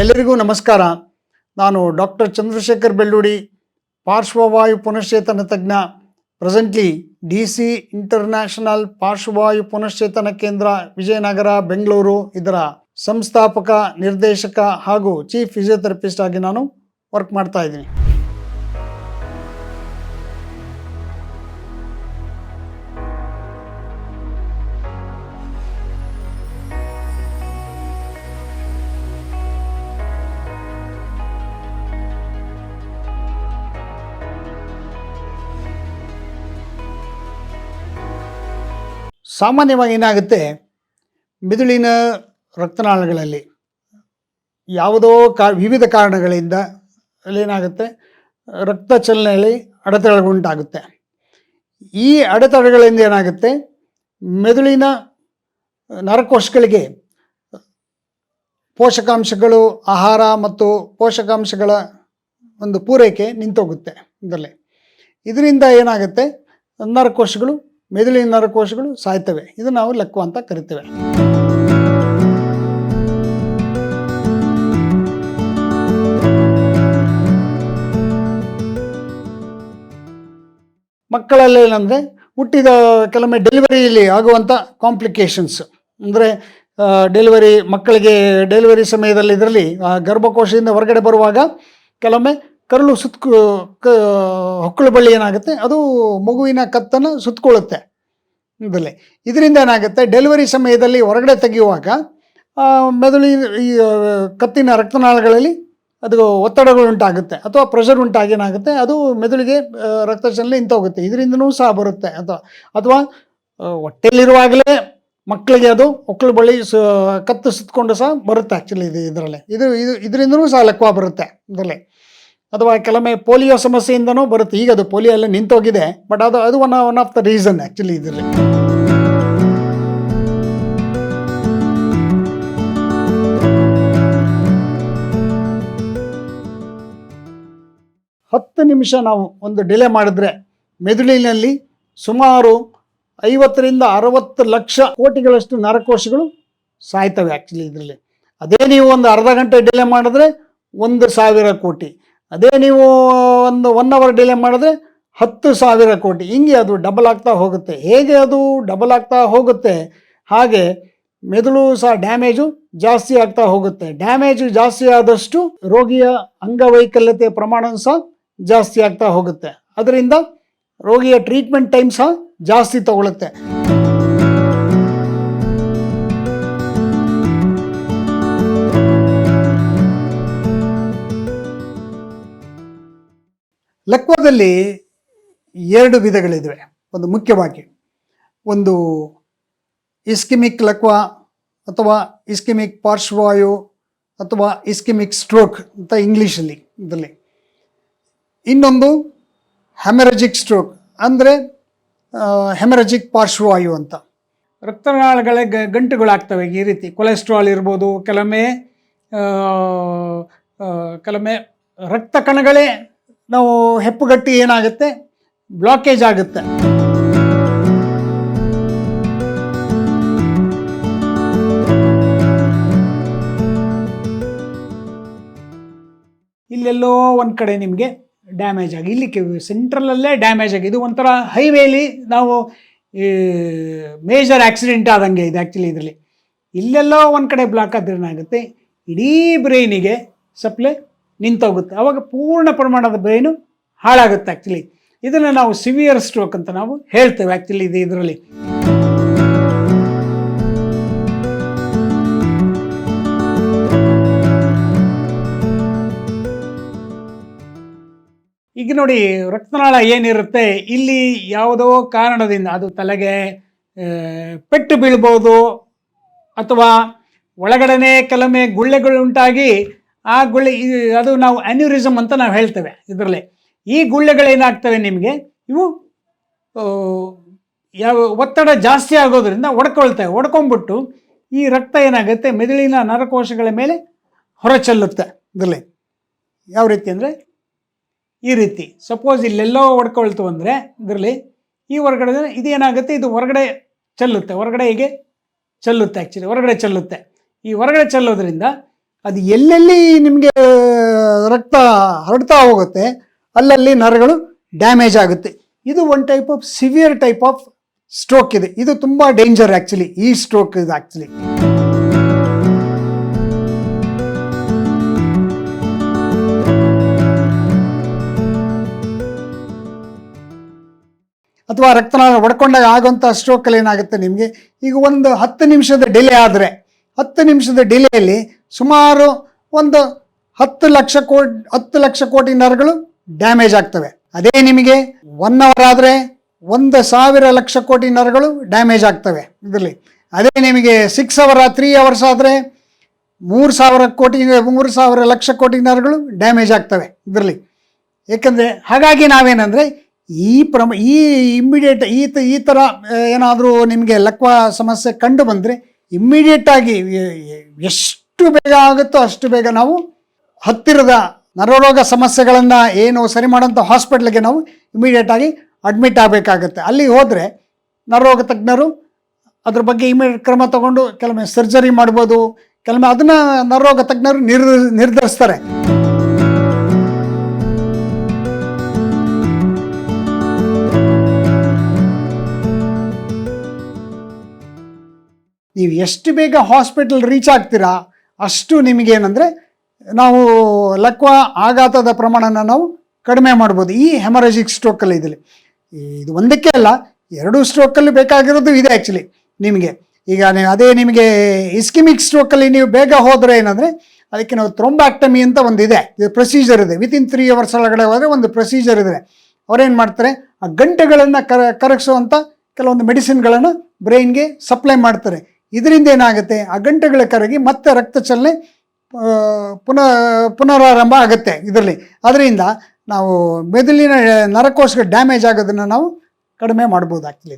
ಎಲ್ಲರಿಗೂ ನಮಸ್ಕಾರ. ನಾನು ಡಾಕ್ಟರ್ ಚಂದ್ರಶೇಖರ್ ಬೆಳ್ಳೂಡಿ ಪಾರ್ಶ್ವವಾಯು ಪುನಶ್ಚೇತನ ತಜ್ಞ ಪ್ರೆಸೆಂಟ್ಲಿ ಡಿ ಸಿ ಇಂಟರ್ನ್ಯಾಷನಲ್ ಪಾರ್ಶ್ವವಾಯು ಪುನಶ್ಚೇತನ ಕೇಂದ್ರ, ವಿಜಯನಗರ, ಬೆಂಗಳೂರು, ಇದರ ಸಂಸ್ಥಾಪಕ, ನಿರ್ದೇಶಕ ಹಾಗೂ ಚೀಫ್ ಫಿಸಿಯೋಥೆರಪಿಸ್ಟ್ ಆಗಿ ನಾನು ವರ್ಕ್ ಮಾಡ್ತಾ ಇದ್ದೀನಿ. ಸಾಮಾನ್ಯವಾಗಿ ಏನಾಗುತ್ತೆ? ಮಿದುಳಿನ ರಕ್ತನಾಳಗಳಲ್ಲಿ ಯಾವುದೋ ಕಾ, ವಿವಿಧ ಕಾರಣಗಳಿಂದ ಅಲ್ಲೇನಾಗುತ್ತೆ? ರಕ್ತ ಚಲನೆಯಲ್ಲಿ ಅಡೆತಡೆಗಳುಂಟಾಗುತ್ತೆ. ಈ ಅಡೆತಡೆಗಳಿಂದ ಏನಾಗುತ್ತೆ? ಮೆದುಳಿನ ನರಕೋಶಗಳಿಗೆ ಪೋಷಕಾಂಶಗಳು, ಆಹಾರ ಮತ್ತು ಪೋಷಕಾಂಶಗಳ ಒಂದು ಪೂರೈಕೆ ನಿಂತೋಗುತ್ತೆ ಇದರಲ್ಲಿ. ಇದರಿಂದ ಏನಾಗುತ್ತೆ? ನರಕೋಶಗಳು ಮೆದುಳಿನ ನರಕೋಶಗಳು ಸಾಯ್ತವೆ. ಇದು ನಾವು ಲೆಕ್ಕ ಅಂತ ಕರಿತೇವೆ. ಮಕ್ಕಳಲ್ಲಿ ಏನಂದರೆ ಹುಟ್ಟಿದ ಕೆಲವೊಮ್ಮೆ ಡೆಲಿವರಿಯಲ್ಲಿ ಆಗುವಂಥ ಕಾಂಪ್ಲಿಕೇಶನ್ಸ್ ಅಂದರೆ ಡೆಲಿವರಿ, ಮಕ್ಕಳಿಗೆ ಡೆಲಿವರಿ ಸಮಯದಲ್ಲಿ ಇದರಲ್ಲಿ ಗರ್ಭಕೋಶದಿಂದ ಹೊರಗಡೆ ಬರುವಾಗ ಕೆಲವೊಮ್ಮೆ ಕರಳು ಸುತ್ತ ಕ ಹೊಕ್ಕಳು ಬಳ್ಳಿ ಏನಾಗುತ್ತೆ? ಅದು ಮಗುವಿನ ಕತ್ತನ್ನು ಸುತ್ತಕೊಳ್ಳುತ್ತೆ ಇದರಲ್ಲಿ. ಇದರಿಂದ ಏನಾಗುತ್ತೆ? ಡೆಲಿವರಿ ಸಮಯದಲ್ಲಿ ಹೊರಗಡೆ ತೆಗೆಯುವಾಗ ಮೆದುಳಿ, ಈ ಕತ್ತಿನ ರಕ್ತನಾಳಗಳಲ್ಲಿ ಅದು ಒತ್ತಡಗಳು ಉಂಟಾಗುತ್ತೆ ಅಥವಾ ಪ್ರೆಷರ್ ಉಂಟಾಗಿ ಏನಾಗುತ್ತೆ? ಅದು ಮೆದುಳಿಗೆ ರಕ್ತ ಚಲನೆ ನಿಂತೋಗುತ್ತೆ ಇದರಿಂದನೂ ಸಹ ಬರುತ್ತೆ. ಅಥವಾ ಅಥವಾ ಹೊಟ್ಟೆಯಲ್ಲಿರುವಾಗಲೇ ಮಕ್ಕಳಿಗೆ ಅದು ಒಕ್ಕಳು ಬಳಿ ಸ, ಕತ್ತು ಸುತ್ತಕೊಂಡು ಸಹ ಬರುತ್ತೆ ಆ್ಯಕ್ಚುಲಿ ಇದು ಇದರಲ್ಲಿ. ಇದು ಇದು, ಇದರಿಂದನೂ ಸಹ ಲೆಕ್ಕ ಬರುತ್ತೆ ಇದರಲ್ಲಿ. ಅಥವಾ ಕೆಲವೊಮ್ಮೆ ಪೋಲಿಯೋ ಸಮಸ್ಯೆಯಿಂದನೂ ಬರುತ್ತೆ. ಈಗ ಅದು ಪೋಲಿಯೋ ಎಲ್ಲ ನಿಂತೋಗಿದೆ. ಬಟ್ ಅದು ಅದು one one of the reason actually ಇದರಲ್ಲಿ. ಹತ್ತು ನಿಮಿಷ ನಾವು ಒಂದು ಡಿಲೇ ಮಾಡಿದ್ರೆ ಮೆದುಳಿನಲ್ಲಿ ಸುಮಾರು ಐವತ್ತರಿಂದ ಅರವತ್ತು ಲಕ್ಷ ಕೋಟಿಗಳಷ್ಟು ನರಕೋಶಗಳು ಸಾಯ್ತವೆ ಆ್ಯಕ್ಚುಲಿ ಇದರಲ್ಲಿ. ಅದೇ ನೀವು ಒಂದು ಅರ್ಧ ಗಂಟೆ ಡಿಲೇ ಮಾಡಿದ್ರೆ ಒಂದು ಸಾವಿರ ಕೋಟಿ. ಅದೇ ನೀವು ಒಂದು ಒನ್ ಅವರ್ ಡಿಲೇ ಮಾಡಿದ್ರೆ ಹತ್ತು ಸಾವಿರ ಕೋಟಿ. ಹಿಂಗೆ ಅದು ಡಬಲ್ ಆಗ್ತಾ ಹೋಗುತ್ತೆ. ಹೇಗೆ ಅದು ಡಬಲ್ ಆಗ್ತಾ ಹೋಗುತ್ತೆ? ಹಾಗೆ ಮೆದುಳು ಸಹ ಡ್ಯಾಮೇಜು ಜಾಸ್ತಿ ಆಗ್ತಾ ಹೋಗುತ್ತೆ. ಡ್ಯಾಮೇಜು ಜಾಸ್ತಿ ಆದಷ್ಟು ರೋಗಿಯ ಅಂಗವೈಕಲ್ಯತೆ ಪ್ರಮಾಣ ಸಹ ಜಾಸ್ತಿ ಆಗ್ತಾ ಹೋಗುತ್ತೆ. ಅದರಿಂದ ರೋಗಿಯ ಟ್ರೀಟ್ಮೆಂಟ್ ಟೈಮ್ ಸಹ ಜಾಸ್ತಿ ತಗೊಳುತ್ತೆ. ಲಕ್ವದಲ್ಲಿ ಎರಡು ವಿಧಗಳಿವೆ ಒಂದು ಮುಖ್ಯವಾಗಿ ಒಂದು ಇಸ್ಕಿಮಿಕ್ ಲಕ್ವ ಅಥವಾ ಇಸ್ಕಿಮಿಕ್ ಪಾರ್ಶ್ವವಾಯು ಅಥವಾ ಇಸ್ಕಿಮಿಕ್ ಸ್ಟ್ರೋಕ್ ಅಂತ ಇಂಗ್ಲೀಷಲ್ಲಿ ಇದರಲ್ಲಿ. ಇನ್ನೊಂದು ಹೆಮರಜಿಕ್ ಸ್ಟ್ರೋಕ್ ಅಂದರೆ ಹೆಮರಜಿಕ್ ಪಾರ್ಶ್ವವಾಯು ಅಂತ. ರಕ್ತನಾಳಗಳ ಗಂಟುಗಳಾಗ್ತವೆ ಈ ರೀತಿ. ಕೊಲೆಸ್ಟ್ರಾಲ್ ಇರ್ಬೋದು, ಕೆಲವೊಮ್ಮೆ ಕೆಲವೊಮ್ಮೆ ರಕ್ತ ಕಣಗಳೇ ನಾವು ಹೆಪ್ಪುಗಟ್ಟಿ ಏನಾಗುತ್ತೆ? ಬ್ಲಾಕೇಜ್ ಆಗುತ್ತೆ. ಇಲ್ಲೆಲ್ಲೋ ಒಂದು ಕಡೆ ನಿಮಗೆ ಡ್ಯಾಮೇಜ್ ಆಗಿ, ಇಲ್ಲಿ ಸೆಂಟ್ರಲಲ್ಲೇ ಡ್ಯಾಮೇಜ್ ಆಗಿ. ಇದು ಒಂಥರ ಹೈವೇಲಿ ನಾವು ಮೇಜರ್ ಆಕ್ಸಿಡೆಂಟ್ ಆದಂಗೆ ಇದೆ ಆ್ಯಕ್ಚುಲಿ ಇದರಲ್ಲಿ. ಇಲ್ಲೆಲ್ಲೋ ಒಂದು ಕಡೆ ಬ್ಲಾಕ್ ಆದ್ರೇನಾಗುತ್ತೆ? ಇಡೀ ಬ್ರೈನಿಗೆ ಸಪ್ಲೈ ನಿಂತೋಗುತ್ತೆ. ಅವಾಗ ಪೂರ್ಣ ಪ್ರಮಾಣದ ಬ್ರೈನು ಹಾಳಾಗುತ್ತೆ ಆ್ಯಕ್ಚುಲಿ ಇದನ್ನು ನಾವು ಸಿವಿಯರ್ ಸ್ಟ್ರೋಕ್ ಅಂತ ನಾವು ಹೇಳ್ತೇವೆ ಆ್ಯಕ್ಚುಲಿ ಇದು ಇದರಲ್ಲಿ. ಈಗ ನೋಡಿ, ರಕ್ತನಾಳ ಏನಿರುತ್ತೆ? ಇಲ್ಲಿ ಯಾವುದೋ ಕಾರಣದಿಂದ, ಅದು ತಲೆಗೆ ಪೆಟ್ಟು ಬೀಳ್ಬೋದು ಅಥವಾ ಒಳಗಡೆನೆ ಕೆಲವೊಮ್ಮೆ ಗುಳ್ಳೆಗಳು ಉಂಟಾಗಿ ಆ ಗುಳ್ಳೆ ಅದು ನಾವು ಅನ್ಯೂರಿಸಮ್ ಅಂತ ನಾವು ಹೇಳ್ತೇವೆ ಇದರಲ್ಲಿ. ಈ ಗುಳ್ಳೆಗಳೇನಾಗ್ತವೆ ನಿಮಗೆ? ಇವು ಯಾವ ಒತ್ತಡ ಜಾಸ್ತಿ ಆಗೋದ್ರಿಂದ ಒಡ್ಕೊಳ್ತವೆ ಒಡ್ಕೊಂಬಿಟ್ಟು ಈ ರಕ್ತ ಏನಾಗುತ್ತೆ? ಮೆದುಳಿನ ನರಕೋಶಗಳ ಮೇಲೆ ಹೊರಚೆಲ್ಲುತ್ತೆ ಇದರಲ್ಲಿ. ಯಾವ ರೀತಿ ಅಂದರೆ? ಈ ರೀತಿ. ಸಪೋಸ್ ಇಲ್ಲೆಲ್ಲೋ ಒಡ್ಕೊಳ್ತು ಅಂದರೆ ಇದರಲ್ಲಿ ಈ ಹೊರಗಡೆ ಇದೇನಾಗುತ್ತೆ? ಇದು ಹೊರಗಡೆ ಚೆಲ್ಲುತ್ತೆ. ಹೊರಗಡೆ ಹೀಗೆ? ಚೆಲ್ಲುತ್ತೆ ಆ್ಯಕ್ಚುಲಿ ಹೊರಗಡೆ ಚೆಲ್ಲುತ್ತೆ. ಈ ಹೊರಗಡೆ ಚೆಲ್ಲೋದ್ರಿಂದ ಅದು ಎಲ್ಲೆಲ್ಲಿ ನಿಮಗೆ ರಕ್ತ ಹರಡ್ತಾ ಹೋಗುತ್ತೆ, ಅಲ್ಲಲ್ಲಿ ನರಗಳು ಡ್ಯಾಮೇಜ್ ಆಗುತ್ತೆ. ಇದು one type of severe type of stroke ಇದೆ. ಇದು ತುಂಬ ಡೇಂಜರ್ ಆ್ಯಕ್ಚುಲಿ ಈ ಸ್ಟ್ರೋಕ್ ಇದು ಆ್ಯಕ್ಚುಲಿ ಅಥವಾ ರಕ್ತನಾಳ ಒಡ್ಕೊಂಡಾಗ ಆಗುವಂಥ ಸ್ಟ್ರೋಕಲ್ಲಿ ಏನಾಗುತ್ತೆ ನಿಮಗೆ? ಈಗ ಒಂದು ಹತ್ತು ನಿಮಿಷದ ಡಿಲೇ ಆದರೆ, ಹತ್ತು ನಿಮಿಷದ ಡಿಲೇಯಲ್ಲಿ ಸುಮಾರು ಒಂದು ಹತ್ತು ಲಕ್ಷ ಕೋಟಿ ಹತ್ತು ಲಕ್ಷ ಕೋಟಿ ನರಗಳು ಡ್ಯಾಮೇಜ್ ಆಗ್ತವೆ. ಅದೇ ನಿಮಗೆ ಒನ್ ಅವರ್ ಆದರೆ ಒಂದು ಸಾವಿರ ಲಕ್ಷ ಕೋಟಿ ನರಗಳು ಡ್ಯಾಮೇಜ್ ಆಗ್ತವೆ ಇದರಲ್ಲಿ. ಅದೇ ನಿಮಗೆ ಸಿಕ್ಸ್ ಅವರ್ ತ್ರೀ ಅವರ್ಸ್ ಆದರೆ ಮೂರು ಸಾವಿರ ಕೋಟಿ, ಮೂರು ಸಾವಿರ ಲಕ್ಷ ಕೋಟಿ ನರಗಳು ಡ್ಯಾಮೇಜ್ ಆಗ್ತವೆ ಇದರಲ್ಲಿ. ಏಕೆಂದರೆ ಹಾಗಾಗಿ ನಾವೇನಂದರೆ ಈ ಪ್ರಮ, ಈ ಇಮ್ಮಿಡಿಯೇಟ್ ಈ ತ, ಈ ಥರ ಏನಾದರೂ ನಿಮಗೆ ಲಕ್ವ ಸಮಸ್ಯೆ ಕಂಡು ಬಂದರೆ ಇಮ್ಮಿಡಿಯೇಟಾಗಿ ಎಷ್ಟು ಬೇಗ ಆಗುತ್ತೋ ಅಷ್ಟು ಬೇಗ ನಾವು ಹತ್ತಿರದ ನರರೋಗ ಸಮಸ್ಯೆಗಳನ್ನು ಏನು ಸರಿ ಮಾಡೋಂಥ ಹಾಸ್ಪಿಟ್ಲಿಗೆ ನಾವು ಇಮಿಡಿಯೇಟಾಗಿ ಅಡ್ಮಿಟ್ ಆಗಬೇಕಾಗುತ್ತೆ. ಅಲ್ಲಿ ಹೋದರೆ ನರರೋಗ ತಜ್ಞರು ಅದ್ರ ಬಗ್ಗೆ ಇಮಿಡಿಯೇಟ್ ಕ್ರಮ ತಗೊಂಡು ಕೆಲವೊಮ್ಮೆ ಸರ್ಜರಿ ಮಾಡ್ಬೋದು, ಕೆಲವೊಮ್ಮೆ ಅದನ್ನು ನರರೋಗ ತಜ್ಞರು ನಿರ್, ನಿರ್ಧರಿಸ್ತಾರೆ. ನೀವು ಎಷ್ಟು ಬೇಗ ಹಾಸ್ಪಿಟಲ್ ರೀಚ್ ಆಗ್ತೀರಾ? ಅಷ್ಟು ನಿಮಗೇನೆಂದರೆ ನಾವು ಲಕ್ವ ಆಘಾತದ ಪ್ರಮಾಣನ ನಾವು ಕಡಿಮೆ ಮಾಡ್ಬೋದು. ಈ ಹೆಮರಜಿಕ್ ಸ್ಟ್ರೋಕಲ್ಲಿ ಇದರಲ್ಲಿ. ಇದು ಒಂದಕ್ಕೆ ಅಲ್ಲ, ಎರಡು ಸ್ಟ್ರೋಕಲ್ಲಿ ಬೇಕಾಗಿರೋದು ಇದೆ ಆ್ಯಕ್ಚುಲಿ ನಿಮಗೆ. ಈಗ ಅದೇ ನಿಮಗೆ ಇಸ್ಕಿಮಿಕ್ ಸ್ಟ್ರೋಕಲ್ಲಿ ನೀವು ಬೇಗ ಹೋದರೆ ಏನಂದರೆ ಅದಕ್ಕೆ ನಾವು ಥ್ರೊಂಬ್ಯಾಕ್ಟಮಿ ಅಂತ ಒಂದು ಇದೆ ಇದು ಪ್ರೊಸೀಜರ್ ಇದೆ. ವಿತಿನ್ ತ್ರೀ ಅವರ್ಸ್ ಒಳಗಡೆ ಹೋದರೆ ಒಂದು ಪ್ರೊಸೀಜರ್ ಇದೆ. ಅವ್ರೇನು ಮಾಡ್ತಾರೆ, ಆ ಗಂಟೆಗಳನ್ನು ಕರ ಕರಗಿಸುವಂಥ ಕೆಲವೊಂದು ಮೆಡಿಸಿನ್ಗಳನ್ನು ಬ್ರೈನ್ಗೆ ಸಪ್ಲೈ ಮಾಡ್ತಾರೆ. ಇದರಿಂದ ಏನಾಗುತ್ತೆ? ಆ ಗಂಟೆಗಳ ಕರಗಿ ಮತ್ತೆ ರಕ್ತ ಚಲನೆ ಪುನಃ, ಪುನರಾರಂಭ ಆಗುತ್ತೆ ಇದರಲ್ಲಿ. ಅದರಿಂದ ನಾವು ಮೆದುಳಿನ ನರಕೋಶಗಳು ಡ್ಯಾಮೇಜ್ ಆಗೋದನ್ನು ನಾವು ಕಡಿಮೆ ಮಾಡ್ಬೋದು ಆ್ಯಕ್ಚುಲಿ